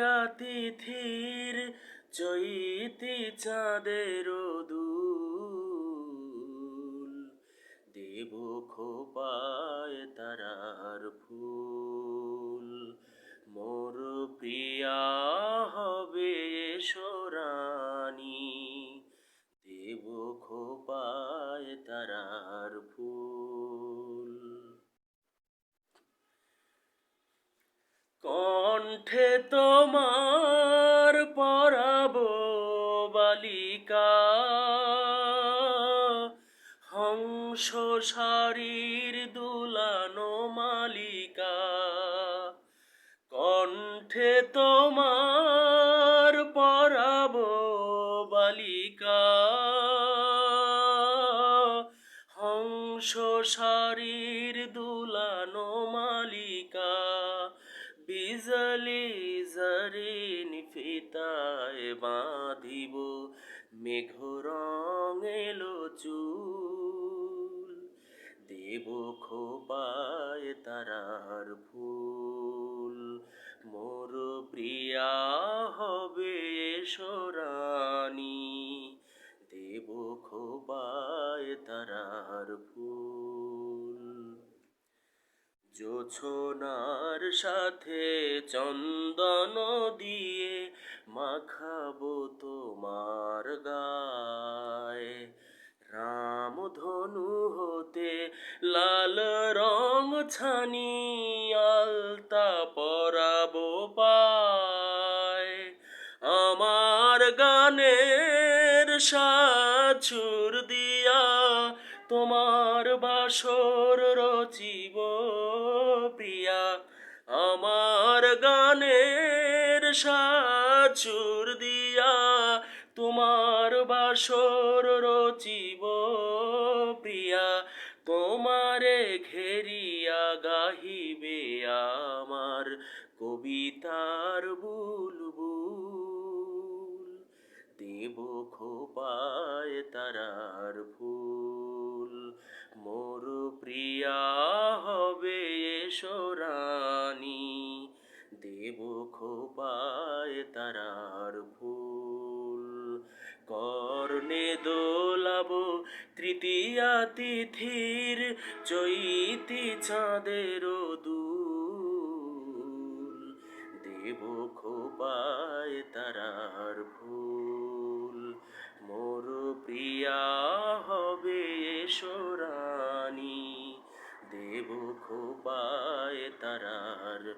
তৃতীয়া তিথির চৈতি চাঁদের দেব খোপায় তারার ফুল। কণ্ঠে তোমার পরাব বালিকা। হংস শারীর দুলানো মালিকা। কণ্ঠে তোমার পরাব বালিকা। হংস শারীর দুলানো মালিকা। বিজলি জরিন ফিতায় বাঁধিব, মেঘ রং এলো চুল। দেব খোপায় তারার ফুল। মোর প্রিয়া হবে সোরানি দেব খোপায় তারার ফুল। জোছনার সাথে চন্দন দিয়ে মাখাবো তোমার গায়। রামধনু হতে লাল রং ছানি আলতা পরাবো পায়। আমার গানের সাছুর দিয়া তোমার বাসর রচিব প্রিয়া। আমার গানের সাছুর দিয়া তোমার বাসর রচিব প্রিয়া। তোমারে ঘেরিয়া গাহিবে আমার কবিতার বুলবুল খোপায় তারার ফুল। কর্ণে দোলাব তৃতীয়া তিথির, চৈতি চাঁদের দুল। দেব খোপায় তারার ফুল। মোর প্রিয়া হবে সোরানি দেব খোপায় তারার